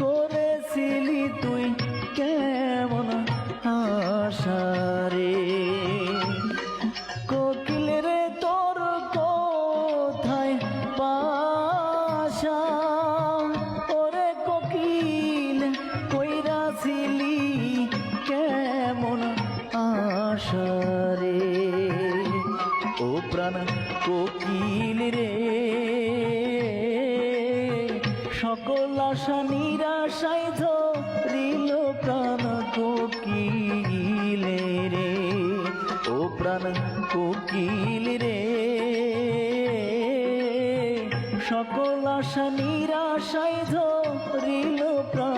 করেছিলি তুই কেমন আশারে? কোকিল রে তোর কোথায় পাশা ওরে কোকিল কইরাছিলি কেমন আশারে? ও প্রাণ কোকিল সকল আশা নিরাশায় ধরিল প্রাণ কোকিলে রে। ও প্রাণ কোকিল রে। সকল আশা নিরাশায় ধরিল প্রাণ